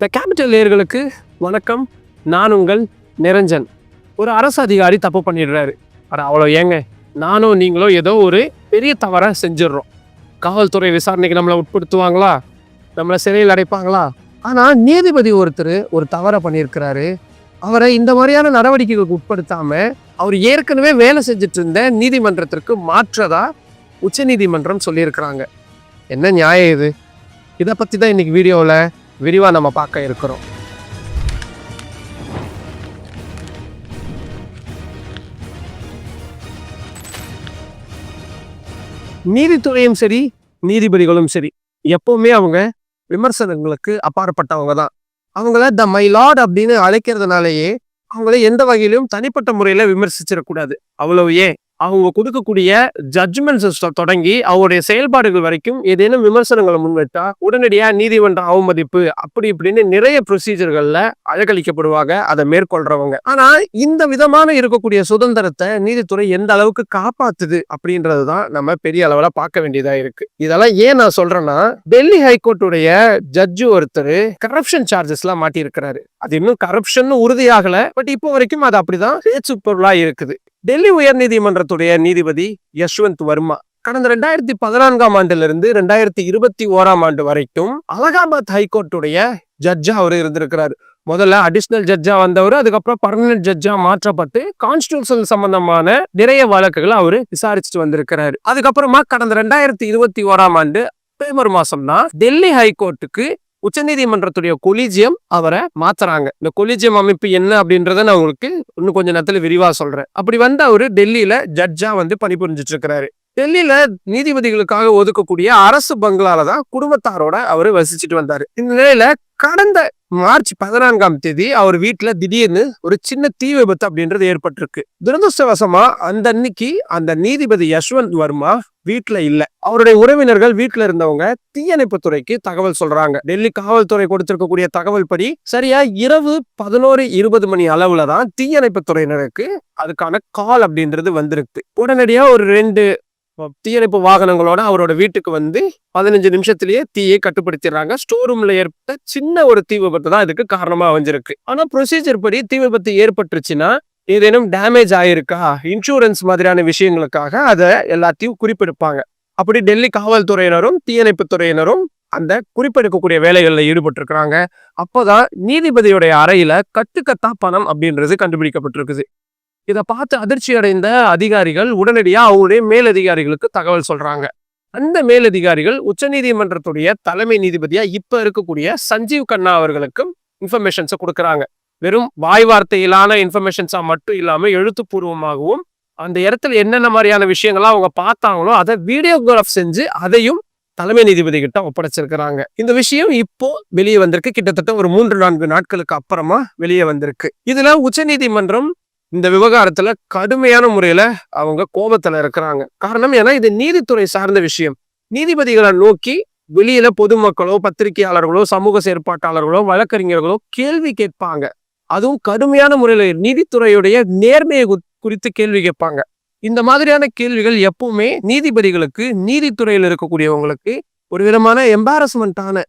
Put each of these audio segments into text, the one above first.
The capital நேர்களுக்கு வணக்கம். நான் உங்கள் நிரஞ்சன். ஒரு அரசு அதிகாரி தப்பு பண்ணிடுறாரு. அட அவ்வளோ ஏங்க? நானும் நீங்களும் ஏதோ ஒரு பெரிய தவறை செஞ்சிடுறோம். காவல்துறை விசாரணைக்கு நம்மளை உட்படுத்துவாங்களா? நம்மளை சிறையில் அடைப்பாங்களா? ஆனால் நீதிபதி ஒருத்தர் ஒரு தவறை பண்ணியிருக்கிறாரு. அவரை இந்த மாதிரியான நடவடிக்கைகளுக்கு உட்படுத்தாமல் அவர் ஏற்கனவே வேலை செஞ்சுட்டு இருந்த நீதிமன்றத்திற்கு மாற்றதா உச்சநீதிமன்றம் சொல்லியிருக்கிறாங்க. என்ன நியாயம் இது? இதை பற்றி தான் இன்றைக்கி வீடியோவில் விரிவாக நம்ம பார்க்க இருக்கிறோம். நீதித்துறையும் சரி நீதிபதிகளும் சரி எப்பவுமே அவங்க விமர்சனங்களுக்கு அப்பாற்பட்டவங்க தான். அவங்கள த மை லார்ட் அப்படின்னு அழைக்கிறதுனாலேயே அவங்கள எந்த வகையிலும் தனிப்பட்ட முறையில் விமர்சிச்சிடக்கூடாது. அவ்வளவு ஏன்? அவங்க கொடுக்கக்கூடிய ஜட்ஜ்மெண்ட்ஸ் தொடங்கி அவருடைய செயல்பாடுகள் வரைக்கும் ஏதேனும் விமர்சனங்களை முன்வைத்தா உடனடியாக நீதிமன்ற அவமதிப்பு அப்படி இப்படின்னு நிறைய ப்ரொசீஜர்களில் அழகழிக்கப்படுவாங்க. அதை மேற்கொள்றவங்க. ஆனால் இந்த விதமான இருக்கக்கூடிய சுதந்திரத்தை நீதித்துறை எந்த அளவுக்கு காப்பாத்துது அப்படின்றதுதான் நம்ம பெரிய அளவில் பார்க்க வேண்டியதாக இருக்கு. இதெல்லாம் ஏன் நான் சொல்றேன்னா டெல்லி ஹைகோர்ட்டுடைய ஜட்ஜு ஒருத்தர் கரப்ஷன் சார்ஜஸ்லாம் மாட்டியிருக்கிறாரு. அது இன்னும் கரப்ஷன் உறுதியாகல பட் இப்போ வரைக்கும் அது அப்படிதான் பேச்சு பொருளாக இருக்குது. டெல்லி உயர்நீதிமன்றத்துடைய நீதிபதி யஷ்வந்த் வர்மா கடந்த ரெண்டாயிரத்தி பதினான்காம் ஆண்டிலிருந்து ரெண்டாயிரத்தி இருபத்தி ஓராம் ஆண்டு வரைக்கும் அலகாபாத் ஹைகோர்ட்டுடைய ஜட்ஜா அவர் இருந்திருக்கிறாரு. முதல்ல அடிஷனல் ஜட்ஜா வந்தவர் அதுக்கப்புறம் பர்மனன்ட் ஜட்ஜா மாற்றப்பட்டு கான்ஸ்டியூஷன் சம்பந்தமான நிறைய வழக்குகளை அவர் விசாரிச்சுட்டு வந்திருக்கிறாரு. அதுக்கப்புறமா கடந்த ரெண்டாயிரத்தி இருபத்தி ஓராம் ஆண்டு அக்டோபர் மாசம் தான் டெல்லி ஹைகோர்ட்டுக்கு உச்சநீதிமன்றத்துடைய கொலிஜியம் அவரை மாத்துறாங்க. இந்த கொலிஜியம் அமைப்பு என்ன அப்படின்றத நான் உங்களுக்கு இன்னும் கொஞ்ச நேரத்துல விரிவா சொல்றேன். அப்படி வந்து அவரு டெல்லியில ஜட்ஜா வந்து பணிபுரிஞ்சிட்டு இருக்கிறாரு டெல்லியில நீதிபதிகளுக்காக ஒதுக்கக்கூடிய அரசு பங்களால தான் குடும்பத்தாரோட அவரு வசிச்சுட்டு வந்தாரு. இந்த நிலையில கடந்த மார்ச் பதினான்காம் தேதி அவர் வீட்டுல திடீர்னு ஒரு சின்ன தீ விபத்து அப்படின்றது ஏற்பட்டிருக்கு. துரதிருஷ்டவசமா அந்த அன்னைக்கு அந்த நீதிபதி யஷ்வந்த் வர்மா வீட்டுல இல்ல. அவருடைய உறவினர்கள் வீட்டுல இருந்தவங்க தீயணைப்பு துறைக்கு தகவல் சொல்றாங்க. டெல்லி காவல்துறை கொடுத்திருக்கக்கூடிய தகவல் படி சரியா இரவு பதினோரு இருபது மணி அளவுல தான் தீயணைப்பு துறையினருக்கு அதுக்கான கால் அப்படின்றது வந்திருக்கு. உடனடியா ஒரு ரெண்டு தீயணைப்பு வாகனங்களோட அவரோட வீட்டுக்கு வந்து பதினஞ்சு நிமிஷத்திலேயே தீயை கட்டுப்படுத்திடுறாங்க. ஸ்டோர் ரூம்ல ஏற்பட்ட சின்ன ஒரு தீ விபத்து தான் இதுக்கு காரணமா அமைஞ்சிருக்கு. ஆனா ப்ரொசீஜர் படி தீ விபத்து ஏற்பட்டுருச்சுன்னா ஏதேனும் டேமேஜ் ஆயிருக்கா? இன்சூரன்ஸ் மாதிரியான விஷயங்களுக்காக அதை எல்லாத்தையும் குறிப்பெடுப்பாங்க. அப்படி டெல்லி காவல்துறையினரும் தீயணைப்பு துறையினரும் அந்த குறிப்பெடுக்கக்கூடிய வேலைகளில் ஈடுபட்டிருக்கிறாங்க. அப்போதான் நீதிபதியுடைய அறையில கட்டுக்கத்தா பணம் அப்படின்றது கண்டுபிடிக்கப்பட்டிருக்குது. இதை பார்த்து அதிர்ச்சி அடைந்த அதிகாரிகள் உடனடியாக அவங்களுடைய மேலதிகாரிகளுக்கு தகவல் சொல்றாங்க. அந்த மேலதிகாரிகள் உச்சநீதிமன்றத்துடைய தலைமை நீதிபதியா இப்ப இருக்கக்கூடிய சஞ்சீவ் கண்ணா அவர்களுக்கும் இன்ஃபர்மேஷன்ஸை கொடுக்குறாங்க. வெறும் வாய் வார்த்தையிலான இன்ஃபர்மேஷன்ஸா மட்டும் இல்லாம எழுத்துப்பூர்வமாகவும் அந்த இடத்துல என்னென்ன மாதிரியான விஷயங்கள்லாம் அவங்க பார்த்தாங்களோ அதை வீடியோகிராஃப் செஞ்சு அதையும் தலைமை நீதிபதி கிட்ட ஒப்படைச்சிருக்கிறாங்க. இந்த விஷயம் இப்போ வெளியே வந்திருக்கு. கிட்டத்தட்ட ஒரு மூன்று நான்கு நாட்களுக்கு அப்புறமா வெளியே வந்திருக்கு. இதுல உச்சநீதிமன்றம் இந்த விவகாரத்துல கடுமையான முறையில அவங்க கோபத்துல இருக்கிறாங்க. காரணம் ஏன்னா இது நீதித்துறை சார்ந்த விஷயம். நீதிபதிகளை நோக்கி வெளியில பொதுமக்களோ பத்திரிகையாளர்களோ சமூக செயற்பாட்டாளர்களோ வழக்கறிஞர்களோ கேள்வி கேட்பாங்க. அதுவும் கடுமையான முறையில நீதித்துறையுடைய நேர்மையை குறித்து கேள்வி கேட்பாங்க. இந்த மாதிரியான கேள்விகள் எப்பவுமே நீதிபதிகளுக்கு நீதித்துறையில் இருக்கக்கூடியவங்களுக்கு ஒரு விதமான எம்பாரஸ்மெண்ட்டான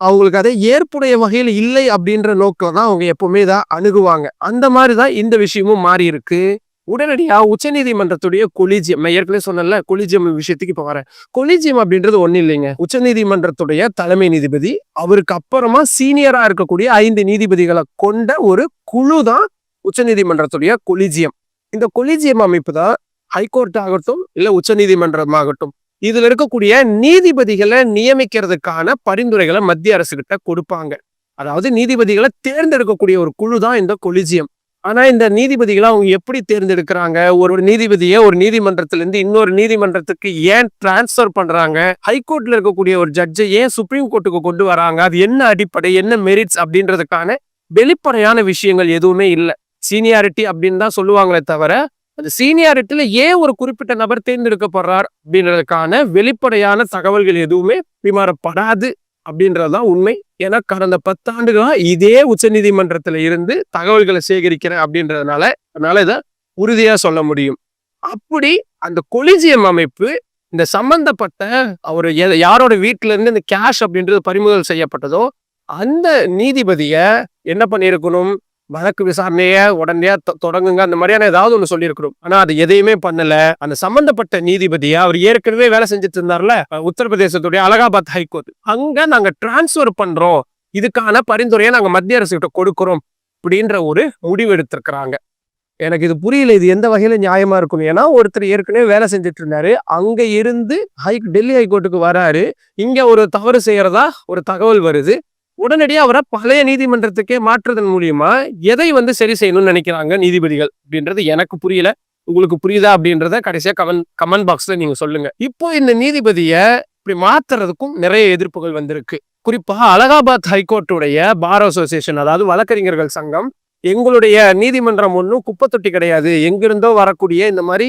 அவங்களுக்கு அதை ஏற்புடைய வகையில் இல்லை அப்படின்ற நோக்கில் தான் அவங்க எப்பவுமே இதை அணுகுவாங்க. அந்த மாதிரி தான் இந்த விஷயமும் மாறி இருக்கு. உடனடியாக உச்சநீதிமன்றத்துடைய கொலிஜியம் நான் ஏற்கனவே சொன்னேன்ல கொலிஜியம் விஷயத்துக்கு இப்போ வரேன். கொலிஜியம் அப்படின்றது ஒன்றும் இல்லைங்க. உச்சநீதிமன்றத்துடைய தலைமை நீதிபதி அவருக்கு அப்புறமா சீனியராக இருக்கக்கூடிய ஐந்து நீதிபதிகளை கொண்ட ஒரு குழு தான் உச்சநீதிமன்றத்துடைய கொலிஜியம். இந்த கொலிஜியம் அமைப்பு தான் ஹைகோர்ட் ஆகட்டும் இல்லை உச்சநீதிமன்றம் ஆகட்டும் இதுல இருக்கக்கூடிய நீதிபதிகளை நியமிக்கிறதுக்கான பரிந்துரைகளை மத்திய அரசு கிட்ட கொடுப்பாங்க. அதாவது நீதிபதிகளை தேர்ந்தெடுக்கக்கூடிய ஒரு குழு தான் இந்த கொலிஜியம். ஆனா இந்த நீதிபதிகளை அவங்க எப்படி தேர்ந்தெடுக்கிறாங்க? ஒரு ஒரு நீதிபதியை ஒரு நீதிமன்றத்திலிருந்து இன்னொரு நீதிமன்றத்துக்கு ஏன் டிரான்ஸ்ஃபர் பண்றாங்க? ஹைகோர்ட்ல இருக்கக்கூடிய ஒரு ஜட்ஜை ஏன் சுப்ரீம் கோர்ட்டுக்கு கொண்டு வராங்க? அது என்ன அடிப்படை? என்ன மெரிட்ஸ் அப்படின்றதுக்கான வெளிப்படையான விஷயங்கள் எதுவுமே இல்லை. சீனியாரிட்டி அப்படின்னு தான் சொல்லுவாங்களே தவிர அந்த சீனியாரிட்டியில ஏன் ஒரு குறிப்பிட்ட நபர் தேர்ந்தெடுக்கப்படுறார் அப்படின்றதுக்கான வெளிப்படையான தகவல்கள் எதுவுமே பிமாறப்படாது அப்படின்றதுதான் உண்மை. ஏன்னா கடந்த பத்தாண்டுகளா இதே உச்சநீதிமன்றத்தில் இருந்து தகவல்களை சேகரிக்கிறேன் அப்படின்றதுனால அதனால இதை உறுதியா சொல்ல முடியும். அப்படி அந்த கொலிஜியம் அமைப்பு இந்த சம்பந்தப்பட்ட அவர் யாரோட வீட்டுல இருந்து இந்த கேஷ் அப்படின்றது பறிமுதல் செய்யப்பட்டதோ அந்த நீதிபதிய என்ன பண்ணியிருக்கணும்? வழக்கு விசாரணையை உடனே தொடங்குங்க. அந்த மாதிரியான ஏதாவது ஒன்று சொல்லியிருக்கிறோம். ஆனா அது எதையுமே பண்ணல. அந்த சம்பந்தப்பட்ட நீதிபதி அவர் ஏற்கனவே வேலை செஞ்சுட்டு இருந்தார்ல உத்தரப்பிரதேசத்துடைய அலகாபாத் ஹைகோர்ட். அங்க நாங்க டிரான்ஸ்ஃபர் பண்றோம். இதுக்கான பரிந்துரையை நாங்க மத்திய அரசு கிட்ட கொடுக்கிறோம் அப்படின்ற ஒரு முடிவு எடுத்திருக்கிறாங்க. எனக்கு இது புரியல. இது எந்த வகையில நியாயமா இருக்கும் ஏன்னா ஒருத்தர் ஏற்கனவே வேலை செஞ்சுட்டு இருந்தாரு. அங்க இருந்து ஹை டெல்லி ஹைகோர்ட்டுக்கு வராரு. இங்க ஒரு தவறு செய்யறதா ஒரு தகவல் வருது. உடனடியாக அவரை பழைய நீதிமன்றத்துக்கே மாற்றுறதன் மூலியமா எதை வந்து சரி செய்யணும்னு நினைக்கிறாங்க நீதிபதிகள் அப்படின்றது எனக்கு புரியல. உங்களுக்கு புரியுதா அப்படின்றத கடைசியாக கமெண்ட் கமெண்ட் பாக்ஸ்ல நீங்க சொல்லுங்க. இப்போ இந்த நீதிபதியை இப்படி மாத்துறதுக்கும் நிறைய எதிர்ப்புகள் வந்திருக்கு. குறிப்பாக அலகாபாத் ஹைகோர்ட்டுடைய பார் அசோசியேஷன் அதாவது வழக்கறிஞர்கள் சங்கம் எங்களுடைய நீதிமன்றம் ஒன்றும் குப்பை தொட்டி கிடையாது. எங்கிருந்தோ வரக்கூடிய இந்த மாதிரி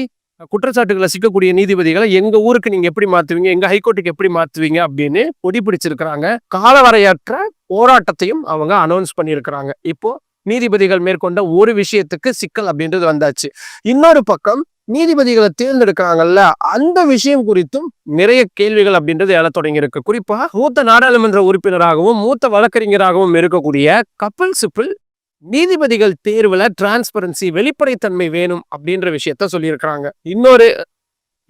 குற்றச்சாட்டுகளை சிக்கக்கூடிய நீதிபதிகளை எங்க ஊருக்கு நீங்க எப்படி மாத்துவீங்க எங்க ஹைகோர்ட்டுக்கு எப்படி மாத்துவீங்க அப்படின்னு பொடி பிடிச்சிருக்கிறாங்க. காலவரையற்ற போராட்டத்தையும் அவங்க அனௌன்ஸ் பண்ணியிருக்கிறாங்க. இப்போ நீதிபதிகள் மேற்கொண்ட ஒரு விஷயத்துக்கு சிக்கல் அப்படின்றது வந்தாச்சு. இன்னொரு பக்கம் நீதிபதிகளை தேர்ந்தெடுக்கிறாங்கல்ல அந்த விஷயம் குறித்தும் நிறைய கேள்விகள் அப்படின்றது எழ தொடங்கியிருக்கு. குறிப்பா மூத்த நாடாளுமன்ற உறுப்பினராகவும் மூத்த வழக்கறிஞராகவும் இருக்கக்கூடிய கப்பல் சிப்பிள் நீதிபதிகள் தேர்வுல டிரான்ஸ்பரன்சி வெளிப்படைத்தன்மை வேணும் அப்படின்ற விஷயத்த சொல்லியிருக்கிறாங்க. இன்னொரு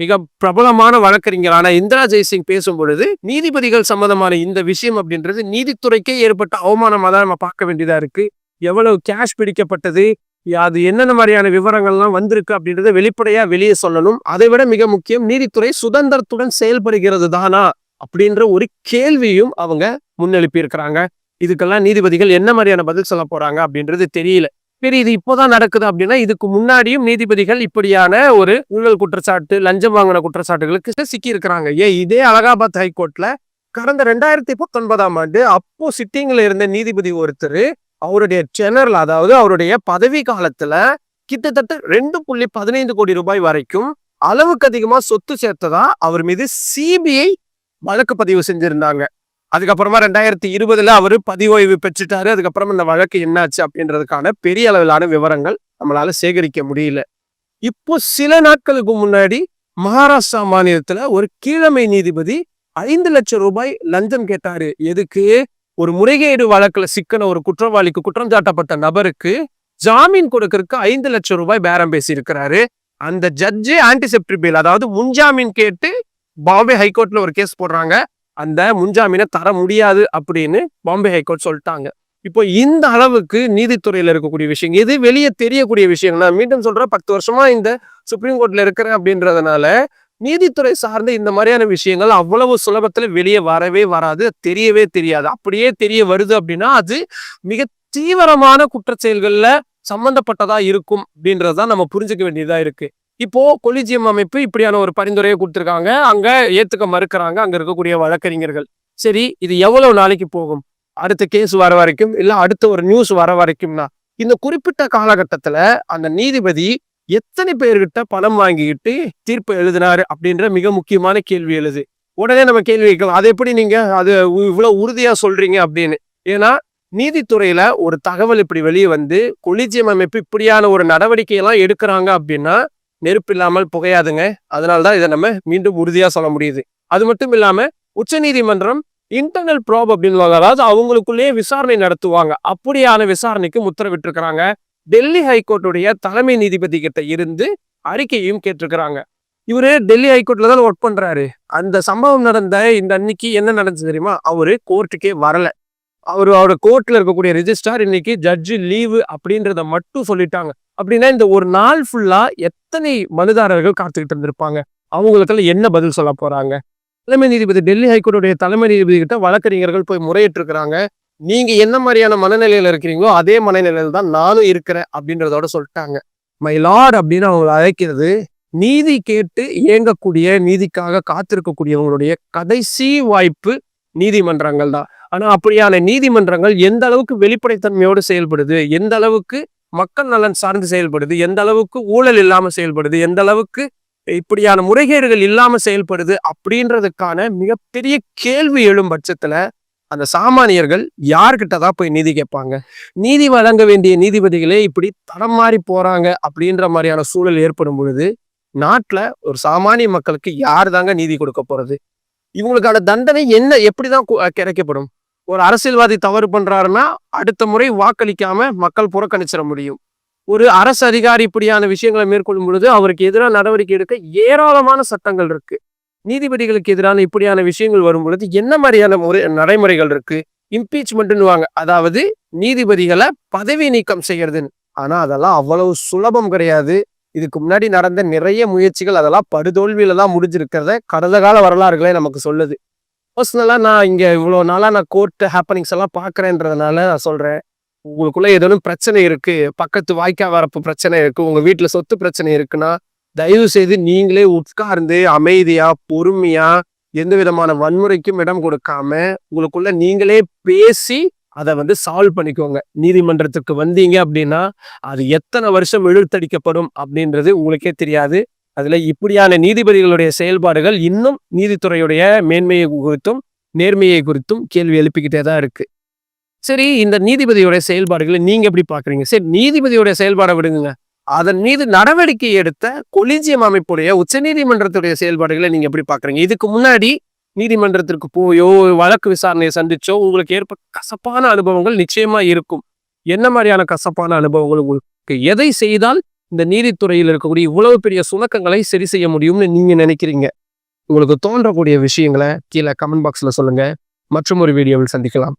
மிக பிரபலமான வழக்கறிஞரான இந்திரா ஜெய்சிங் பேசும் பொழுது நீதிபதிகள் சம்பந்தமான இந்த விஷயம் அப்படின்றது நீதித்துறைக்கே ஏற்பட்ட அவமானமாக தான் நம்ம பார்க்க வேண்டியதா இருக்கு. எவ்வளவு கேஷ் பிடிக்கப்பட்டது அது என்னென்ன மாதிரியான விவரங்கள்லாம் வந்திருக்கு அப்படின்றத வெளிப்படையா வெளியே சொல்லணும். அதை விட மிக முக்கியம் நீதித்துறை சுதந்திரத்துடன் செயல்படுகிறது தானா அப்படின்ற ஒரு கேள்வியும் அவங்க முன்னெழுப்பி இருக்கிறாங்க இதுக்கெல்லாம் நீதிபதிகள் என்ன மாதிரியான பதில் சொல்ல போறாங்க அப்படின்றது தெரியல. சரி இது இப்போதான் நடக்குது அப்படின்னா இதுக்கு முன்னாடியும் நீதிபதிகள் இப்படியான ஒரு ஊழல் குற்றச்சாட்டு லஞ்சம் வாங்கின குற்றச்சாட்டுகளுக்கு சிக்கி இருக்கிறாங்க. ஏன் இதே அலகாபாத் ஹைகோர்ட்ல கடந்த ரெண்டாயிரத்தி பத்தொன்பதாம் ஆண்டு அப்போ சிட்டிங்ல இருந்த நீதிபதி ஒருத்தர் அவருடைய செனரல் அதாவது அவருடைய பதவி காலத்துல கிட்டத்தட்ட ரெண்டு புள்ளி பதினைந்து கோடி ரூபாய் வரைக்கும் அளவுக்கு அதிகமா சொத்து சேர்த்ததா அவர் மீது சிபிஐ வழக்கு பதிவு செஞ்சிருந்தாங்க. அதுக்கப்புறமா ரெண்டாயிரத்தி இருபதுல அவரு பதிவோய்வு பெற்றுட்டாரு. அதுக்கப்புறம் இந்த வழக்கு என்னாச்சு அப்படின்றதுக்கான பெரிய அளவிலான விவரங்கள் நம்மளால சேகரிக்க முடியல. இப்போ சில நாட்களுக்கு முன்னாடி மகாராஷ்டிரா மாநிலத்துல ஒரு கீழமை நீதிபதி ஐந்து லட்சம் ரூபாய் லஞ்சம் கேட்டாரு. எதுக்கு? ஒரு முறைகேடு வழக்குல சிக்கன ஒரு குற்றவாளிக்கு குற்றம் சாட்டப்பட்ட நபருக்கு ஜாமீன் கொடுக்கறதுக்கு ஐந்து லட்சம் ரூபாய் பேரம் பேசி இருக்கிறாரு அந்த ஜட்ஜு ஆன்டிசெப்டி பில் அதாவது முன்ஜாமீன் கேட்டு பாம்பே ஹைகோர்ட்ல ஒரு கேஸ் போடுறாங்க. அந்த முன்ஜாமீனை தர முடியாது அப்படின்னு பாம்பே ஹைகோர்ட் சொல்லிட்டாங்க. இப்போ இந்த அளவுக்கு நீதித்துறையில் இருக்கக்கூடிய விஷயம் எது வெளியே தெரியக்கூடிய விஷயம் நான் மீண்டும் சொல்றேன் பத்து வருஷமா இந்த சுப்ரீம் கோர்ட்ல இருக்கிறேன் அப்படின்றதுனால நீதித்துறை சார்ந்த இந்த மாதிரியான விஷயங்கள் அவ்வளவு சுலபத்துல வெளியே வரவே வராது தெரியவே தெரியாது. அப்படியே தெரிய வருது அப்படின்னா அது மிக தீவிரமான குற்றச்செயல்கள்ல சம்பந்தப்பட்டதா இருக்கும் அப்படின்றதான் நம்ம புரிஞ்சுக்க வேண்டியதா இருக்கு. இப்போ கொலிஜியம் அமைப்பு இப்படியான ஒரு பரிந்துரையை கொடுத்துருக்காங்க. அங்க ஏத்துக்க மறுக்கிறாங்க. அங்க இருக்கக்கூடிய வழக்கறிஞர்கள். சரி இது எவ்வளவு நாளைக்கு போகும்? அடுத்த கேஸ் வர வரைக்கும் இல்ல அடுத்த ஒரு நியூஸ் வர வரைக்கும்னா? இந்த குறிப்பிட்ட காலகட்டத்துல அந்த நீதிபதி எத்தனை பேர்கிட்ட பணம் வாங்கிக்கிட்டு தீர்ப்பு எழுதினாரு அப்படின்ற மிக முக்கியமான கேள்வி எழுது. உடனே நம்ம கேள்வி கேட்கலாம். அது எப்படி நீங்க அது இவ்வளவு உறுதியா சொல்றீங்க அப்படின்னு. ஏன்னா நீதித்துறையில ஒரு தகவல் இப்படி வெளியே வந்து கொலிஜியம் அமைப்பு இப்படியான ஒரு நடவடிக்கை எல்லாம் எடுக்கிறாங்க அப்படின்னா நெருப்பு இல்லாமல் புகையாதுங்க. அதனாலதான் இதை நம்ம மீண்டும் உறுதியாக சொல்ல முடியுது. அது மட்டும் இல்லாமல் உச்சநீதிமன்றம் இன்டர்னல் ப்ராப் அப்படின்னு அதாவது அவங்களுக்குள்ளேயே விசாரணை நடத்துவாங்க. அப்படியான விசாரணைக்கு உத்தரவிட்டிருக்கிறாங்க. டெல்லி ஹைகோர்ட்டுடைய தலைமை நீதிபதி கிட்ட இருந்து அறிக்கையும் கேட்டிருக்கிறாங்க. இவரு டெல்லி ஹைகோர்ட்ல தான் ஒர்க் பண்றாரு. அந்த சம்பவம் நடந்த இந்த அன்னைக்கு என்ன நடந்துச்சு தெரியுமா? அவரு கோர்ட்டுக்கே வரல. அவர் அவரோட கோர்ட்ல இருக்கக்கூடிய ரிஜிஸ்டார் இன்னைக்கு ஜட்ஜு லீவு அப்படின்றத மட்டும் சொல்லிட்டாங்க. அப்படின்னா இந்த ஒரு நாள் ஃபுல்லா எத்தனை மனுதாரர்கள் காத்துக்கிட்டு இருந்திருப்பாங்க? அவங்களுக்கெல்லாம் என்ன பதில் சொல்ல போறாங்க? தலைமை நீதிபதி டெல்லி ஹைகோர்ட்டுடைய தலைமை நீதிபதி கிட்ட வழக்கறிஞர்கள் போய் முறையிட்டிருக்கிறாங்க. நீங்க என்ன மாதிரியான மனநிலையில இருக்கிறீங்களோ அதே மனநிலையில தான் நானும் இருக்கிறேன் அப்படின்றதோட சொல்லிட்டாங்க. மை லார்ட் அப்படின்னு அவங்களை அழைக்கிறது நீதி கேட்டு இயங்கக்கூடிய நீதிக்காக காத்திருக்கக்கூடியவங்களுடைய கடைசி வாய்ப்பு நீதிமன்றங்கள் தான். ஆனால் அப்படியான நீதிமன்றங்கள் எந்த அளவுக்கு வெளிப்படைத்தன்மையோடு செயல்படுது? எந்த அளவுக்கு மக்கள் நலன் சார்ந்து செயல்படுது? எந்த அளவுக்கு ஊழல் இல்லாமல் செயல்படுது? எந்த அளவுக்கு இப்படியான முறைகேடுகள் இல்லாமல் செயல்படுது? அப்படின்றதுக்கான மிகப்பெரிய கேள்வி எழும் பட்சத்தில் அந்த சாமானியர்கள் யார்கிட்ட தான் போய் நீதி கேட்பாங்க? நீதி வழங்க வேண்டிய நீதிபதிகளே இப்படி தடம் மாறி போறாங்க அப்படின்ற மாதிரியான சூழல் ஏற்படும் பொழுது நாட்டில் ஒரு சாமானிய மக்களுக்கு யார் தாங்க நீதி கொடுக்க போறது? இவங்களுக்கான தண்டனை என்ன? எப்படிதான் கிடைக்கப்படும்? ஒரு அரசியல்வாதி தவறு பண்றாருன்னா அடுத்த முறை வாக்களிக்காம மக்கள் புறக்கணிச்சிட முடியும். ஒரு அரசு அதிகாரி இப்படியான விஷயங்களை மேற்கொள்ளும் பொழுது அவருக்கு எதிராக நடவடிக்கை எடுக்க ஏராளமான சட்டங்கள் இருக்கு. நீதிபதிகளுக்கு எதிரான இப்படியான விஷயங்கள் வரும் பொழுது என்ன மாதிரியான முறை நடைமுறைகள் இருக்கு? இம்பீச்மெண்ட்னுவாங்க அதாவது நீதிபதிகளை பதவி நீக்கம் செய்யறதுன்னு. ஆனா அதெல்லாம் அவ்வளவு சுலபம் கிடையாது. இதுக்கு முன்னாடி நடந்த நிறைய முயற்சிகள் அதெல்லாம் படுதோல்வியில தான் முடிஞ்சிருக்கிறத கடந்த கால வரலாறுகளே நமக்கு சொல்லுது. பர்சனலாக நான் இங்கே இவ்வளோ நாளாக நான் கோர்ட்டு ஹேப்பனிங்ஸ் எல்லாம் பார்க்குறேன்றதுனால நான் சொல்கிறேன் உங்களுக்குள்ளே ஏதேனும் பிரச்சனை இருக்குது பக்கத்து வாய்க்கா வரப்பு பிரச்சனை இருக்குது உங்கள் வீட்டில் சொத்து பிரச்சனை இருக்குன்னா தயவு செய்து நீங்களே உட்கார்ந்து அமைதியாக பொறுமையாக எந்த விதமான வன்முறைக்கும் இடம் கொடுக்காம உங்களுக்குள்ள நீங்களே பேசி அதை வந்து சால்வ் பண்ணிக்கோங்க. நீதிமன்றத்துக்கு வந்தீங்க அப்படின்னா அது எத்தனை வருஷம் இழுத்தடிக்கப்படும் அப்படின்றது உங்களுக்கே தெரியாது. அதில் இப்படியான நீதிபதிகளுடைய செயல்பாடுகள் இன்னும் நீதித்துறையுடைய மேன்மையை குறித்தும் நேர்மையை குறித்தும் கேள்வி எழுப்பிக்கிட்டே தான் இருக்கு. சரி இந்த நீதிபதியுடைய செயல்பாடுகளை நீங்க எப்படி பாக்குறீங்க சரி நீதிபதியோட செயல்பாடை விடுங்க அதன் மீது நடவடிக்கை எடுத்த கொலிஜியம் அமைப்புடைய உச்சநீதிமன்றத்துடைய செயல்பாடுகளை நீங்க எப்படி பாக்குறீங்க இதுக்கு முன்னாடி நீதிமன்றத்திற்கு போயோ வழக்கு விசாரணையை சந்திச்சோ உங்களுக்கு ஏற்பட்ட கசப்பான அனுபவங்கள் நிச்சயமா இருக்கும். என்ன மாதிரியான கசப்பான அனுபவங்கள் உங்களுக்கு? எதை செய்தால் இந்த நீதித்துறையில் இருக்கக்கூடிய இவ்வளவு பெரிய சுணக்கங்களை சரி செய்ய முடியும்னு நீங்க நினைக்கிறீங்க? உங்களுக்கு தோன்றக்கூடிய விஷயங்களை கீழே கமெண்ட் பாக்ஸ்ல சொல்லுங்க. மற்றும் ஒரு வீடியோவில் சந்திக்கலாம்.